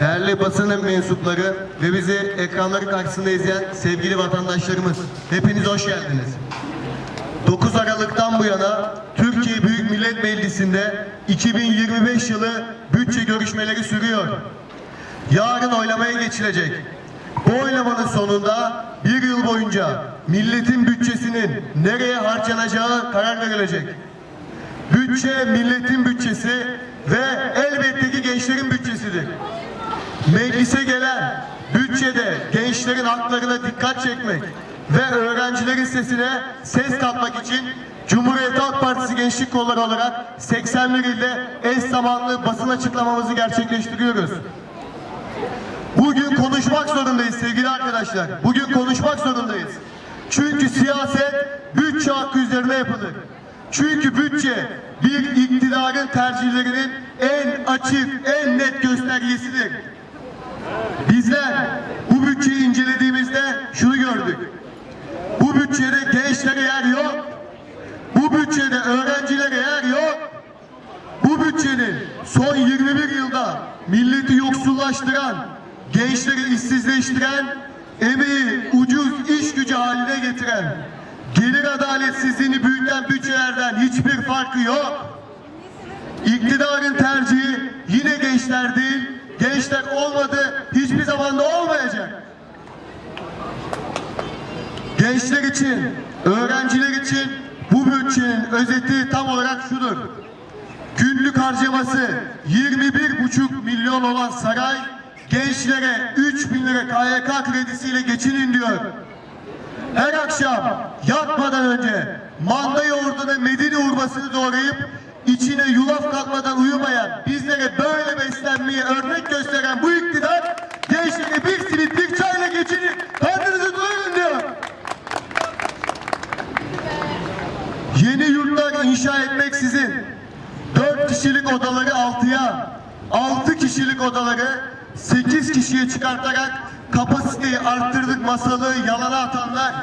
değerli basın mensupları ve bizi ekranları karşısında izleyen sevgili vatandaşlarımız, hepiniz hoş geldiniz. 9 Aralık'tan bu yana Türkiye Büyük Millet Meclisi'nde 2025 yılı bütçe görüşmeleri sürüyor. Yarın oylamaya geçilecek. Bu oylamanın sonunda bir yıl boyunca milletin bütçesinin nereye harcanacağı karar verilecek. Bütçe milletin bütçesi ve elbette ki gençlerin bütçesidir. Meclise gelen bütçede haklarına dikkat çekmek ve öğrencilerin sesine ses katmak için Cumhuriyet Halk Partisi Gençlik Kolları olarak 81 ilde eş zamanlı basın açıklamamızı gerçekleştiriyoruz. Bugün konuşmak zorundayız sevgili arkadaşlar. Bugün konuşmak zorundayız. Çünkü siyaset bütçe hakkı üzerine yapılır. Çünkü bütçe bir iktidarın tercihlerinin en açık, en net göstergesidir. Bizler bütçeyi incelediğimizde şunu gördük. Bu bütçede gençlere yer yok. Bu bütçede öğrencilere yer yok. Bu bütçenin son 21 yılda milleti yoksullaştıran, gençleri işsizleştiren, emeği ucuz iş gücü haline getiren, gelir adaletsizliğini büyüten bütçelerden hiçbir farkı yok. İktidarın tercihi yine gençler değil, gençler olmadı, hiçbir zaman da olmayacak. Gençler için, öğrenciler için bu bütçenin özeti tam olarak şudur. Günlük harcaması 21,5 milyon olan saray gençlere 3 bin lira KYK kredisiyle geçinin diyor. Her akşam yatmadan önce manda yoğurduna Medine hurmasını doğrayıp içine yulaf katmadan uyumayan, bizlere böyle beslenmeyi örnek gösteren bu iktidar gençlere bir simit bir çayla geçinin, karnınızı doyurun diyor. Yeni yurtlar inşa etmek sizin. Dört kişilik odaları altıya, altı kişilik odaları sekiz kişiye çıkartarak kapasiteyi arttırdık masalı yalana atanlar.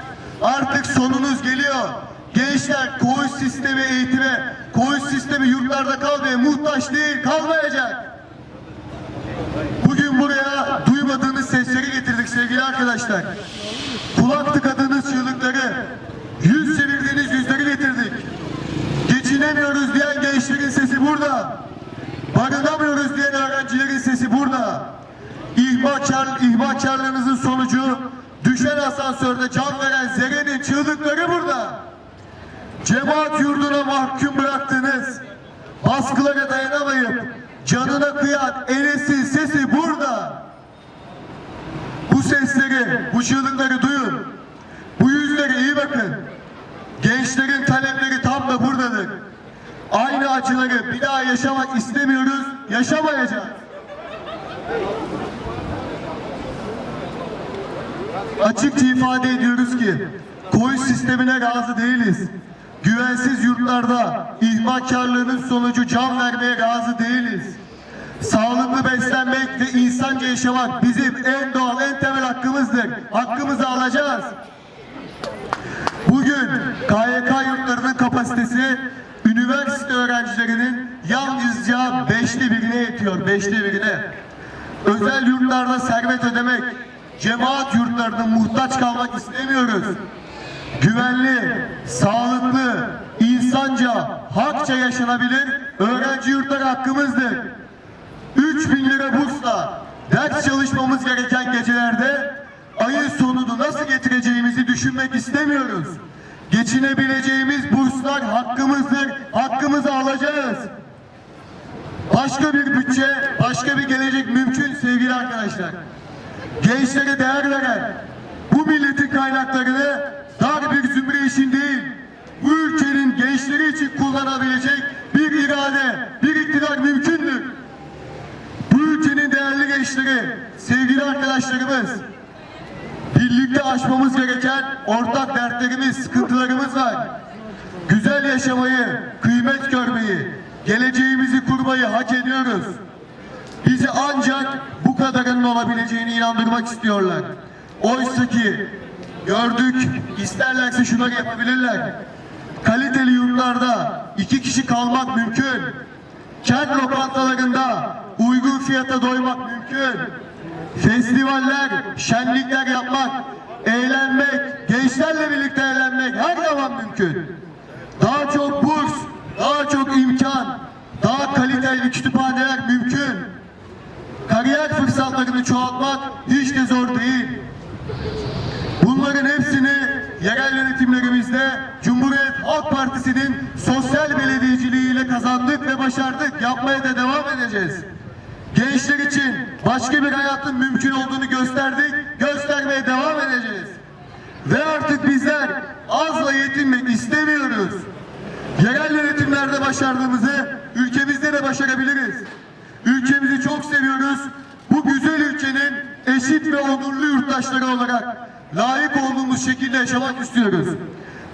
Artık sonunuz geliyor. Gençler koğuş sistemi eğitime, koğuş sistemi yurtlarda kalmaya muhtaç değil, kalmayacak. Bugün buraya duymadığınız sesleri getirdik sevgili arkadaşlar. Kulak tıkadığınız çığlıkları, yüz çevirdiğiniz yüzleri getirdik. Geçinemiyoruz diyen gençlerin sesi burada. Barınamıyoruz diyen öğrencilerin sesi burada. İhmalkar, ihmalkarlığınızın sonucu düşen asansörde can veren Zere'nin çığlıkları burada. Cemaat yurduna mahkum bıraktınız. Baskılara dayanamayıp canına kıyan Enes'in sesi burada. Bu sesleri, bu çığlıkları duyun. Bu yüzlere iyi bakın. Gençlerin talepleri tam da buradadır. Aynı acıları bir daha yaşamak istemiyoruz, yaşamayacağız. Açıkça ifade ediyoruz ki koğuş sistemine razı değiliz. Güvensiz yurtlarda ihmalkarlığının sonucu can vermeye razı değiliz. Sağlıklı beslenmek ve insanca yaşamak bizim en doğal, en temel hakkımızdır. Hakkımızı alacağız. Bugün KYK yurtlarının kapasitesi üniversite öğrencilerinin yalnızca beşte birine yetiyor, beşte birine. Özel yurtlarda servet ödemek, cemaat yurtlarına muhtaç kalmak istemiyoruz. Güvenli, sağlıklı, insanca, hakça yaşanabilir öğrenci yurtları hakkımızdır. 3 bin lira bursla ders çalışmamız gereken gecelerde ayın sonunu nasıl getireceğimizi düşünmek istemiyoruz. Geçinebileceğimiz burslar hakkımızdır, hakkımızı alacağız. Başka bir bütçe, başka bir gelecek mümkün sevgili arkadaşlar. Gençlere değer veren, bu milletin kaynaklarını dar bir zümre için değil, bu ülkenin gençleri için kullanabilecek bir irade, bir iktidar mümkündür. Bu ülkenin değerli gençleri, sevgili arkadaşlarımız, birlikte aşmamız gereken ortak dertlerimiz, sıkıntılarımız yaşamayı, kıymet görmeyi, geleceğimizi kurmayı hak ediyoruz. Bizi ancak bu kadarının olabileceğini inandırmak istiyorlar. Oysa ki gördük, isterlerse şunları yapabilirler. Kaliteli yurtlarda iki kişi kalmak mümkün. Kent lokantalarında uygun fiyata doymak mümkün. Festivaller, şenlikler yapmak, eğlenmek, gençlerle birlikte eğlenmek her zaman mümkün. Daha çok burs, daha çok imkan, daha kaliteli kütüphaneler mümkün. Fırsatlarını çoğaltmak hiç de zor değil. Bunların hepsini yerel yönetimlerimizde Cumhuriyet Halk Partisi'nin sosyal belediyeciliğiyle kazandık ve başardık. Yapmaya da devam edeceğiz. Gençler için başka bir hayatın mümkün olduğunu gösterdik, göstermeye devam edeceğiz. Ve artık bizler azla yetinmek istemiyoruz. Yerel yönetimlerde başardığımızı ülkemizde de başarabiliriz. Ülkemizi çok seviyoruz. Güzel ülkenin eşit ve onurlu yurttaşları olarak layık olduğumuz şekilde yaşamak istiyoruz.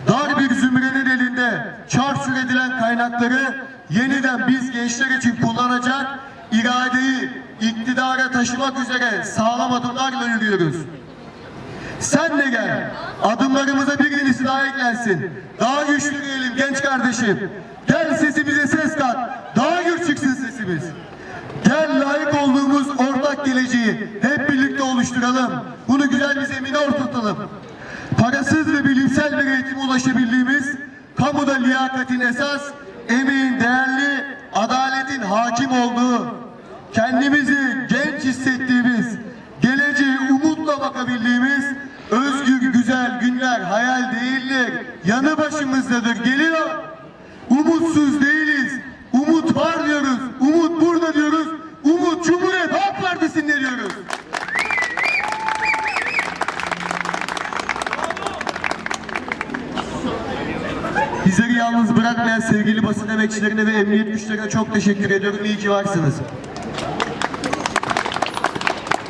Dar bir zümrenin elinde çarçur edilen kaynakları yeniden biz gençler için kullanacak iradeyi iktidara taşımak üzere sağlam adımlarla yürüyoruz. Sen de gel. Adımlarımıza bir yenisi daha eklensin. Daha güçlü diyelim genç kardeşim. Gel sesimize ses kat. Daha gür çıksın sesimiz. Gel layık olduğumuz ortak geleceği hep birlikte oluşturalım. Bunu güzel bir zemine oturtalım. Parasız ve bilimsel bir eğitime ulaşabildiğimiz, kamuda liyakatin esas, emeğin değerli, adaletin hakim olduğu, kendimizi genç hissettiğimiz, geleceğe umutla bakabildiğimiz özgür güzel günler hayal değildir. Yanı başımızdadır. Geliyor. Umutsuz değiliz. Umut var diyoruz. Umut burada diyoruz. Umut Cumhuriyet Halk Partisi'nde diyoruz. Bizleri yalnız bırakmayan sevgili basın emekçilerine ve emniyet güçlerine çok teşekkür ediyorum. İyi ki varsınız.